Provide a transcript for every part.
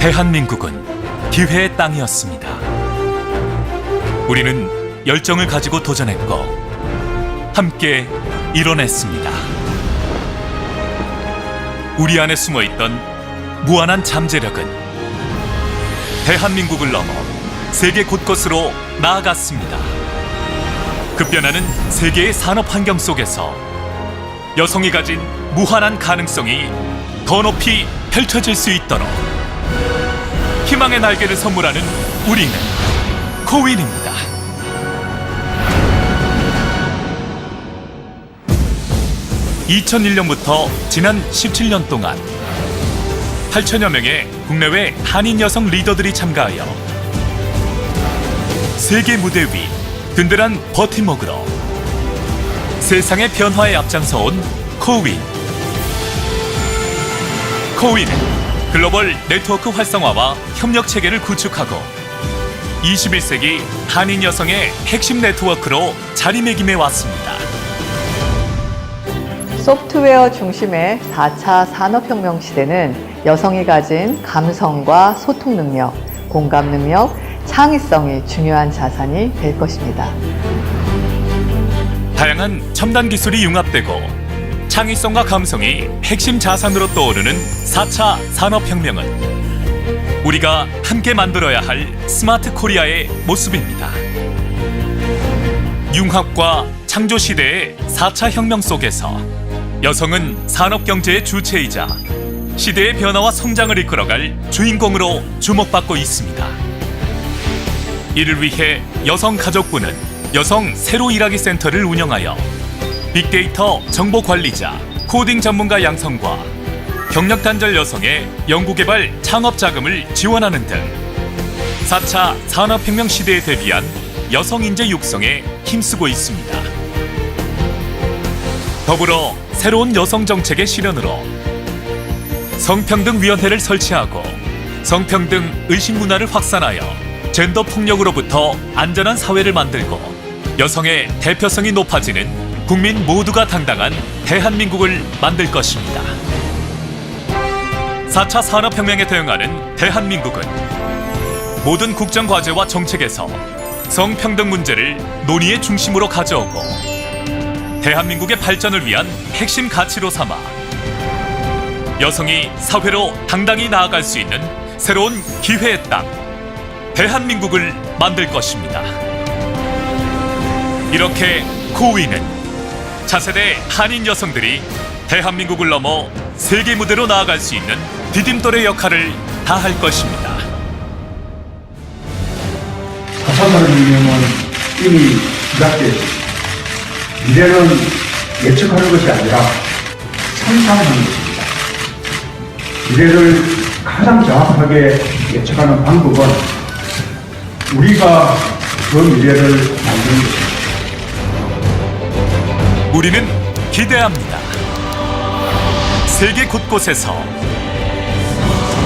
대한민국은 기회의 땅이었습니다. 우리는 열정을 가지고 도전했고 함께 이뤄냈습니다. 우리 안에 숨어 있던 무한한 잠재력은 대한민국을 넘어 세계 곳곳으로 나아갔습니다. 급변하는 세계의 산업 환경 속에서 여성이 가진 무한한 가능성이 더 높이 펼쳐질 수 있도록 희망의 날개를 선물하는 우리는 코윈입니다. (2001년부터) 지난 (17년) 동안 (8천여) 명의 국내외 한인 여성 리더들이 참가하여 세계 무대 위 든든한 버팀목으로 세상의 변화에 앞장서온 코윈 코윈은 글로벌 네트워크 활성화와 협력 체계를 구축하고 21세기 한인 여성의 핵심 네트워크로 자리매김해 왔습니다. 소프트웨어 중심의 4차 산업혁명 시대는 여성이 가진 감성과 소통 능력, 공감 능력, 창의성이 중요한 자산이 될 것입니다. 다양한 첨단 기술이 융합되고 창의성과 감성이 핵심 자산으로 떠오르는 4차 산업혁명은 우리가 함께 만들어야 할 스마트 코리아의 모습입니다. 융합과 창조 시대의 4차 혁명 속에서 여성은 산업 경제의 주체이자 시대의 변화와 성장을 이끌어갈 주인공으로 주목받고 있습니다. 이를 위해 여성 가족부는 여성 새로 일하기 센터를 운영하여 빅데이터 정보 관리자, 코딩 전문가 양성과 경력 단절 여성의 연구개발 창업 자금을 지원하는 등 4차 산업혁명 시대에 대비한 여성 인재 육성에 힘쓰고 있습니다. 더불어 새로운 여성 정책의 실현으로 성평등위원회를 설치하고 성평등 의식 문화를 확산하여 젠더 폭력으로부터 안전한 사회를 만들고 여성의 대표성이 높아지는 국민 모두가 당당한 대한민국을 만들 것입니다. 4차 산업혁명에 대응하는 대한민국은 모든 국정과제와 정책에서 성평등 문제를 논의의 중심으로 가져오고 대한민국의 발전을 위한 핵심 가치로 삼아 여성이 사회로 당당히 나아갈 수 있는 새로운 기회의 땅 대한민국을 만들 것입니다. 이렇게 코위는 차세대 한인 여성들이 대한민국을 넘어 세계 무대로 나아갈 수 있는 디딤돌의 역할을 다할 것입니다. 4차 산업혁명은 이미 시작됐습니다. 미래는 예측하는 것이 아니라 상상하는 것입니다. 미래를 가장 정확하게 예측하는 방법은 우리가 그 미래를 만드는 것입니다. 우리는 기대합니다. 세계 곳곳에서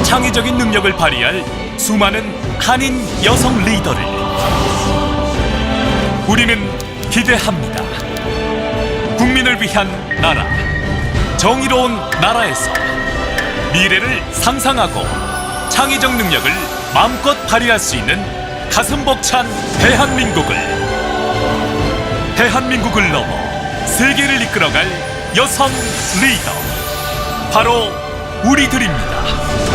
창의적인 능력을 발휘할 수많은 한인 여성 리더를 우리는 기대합니다. 국민을 위한 나라, 정의로운 나라에서 미래를 상상하고 창의적 능력을 마음껏 발휘할 수 있는 가슴 벅찬 대한민국을 대한민국을 넘어 세계를 이끌어갈 여성 리더 바로 우리들입니다.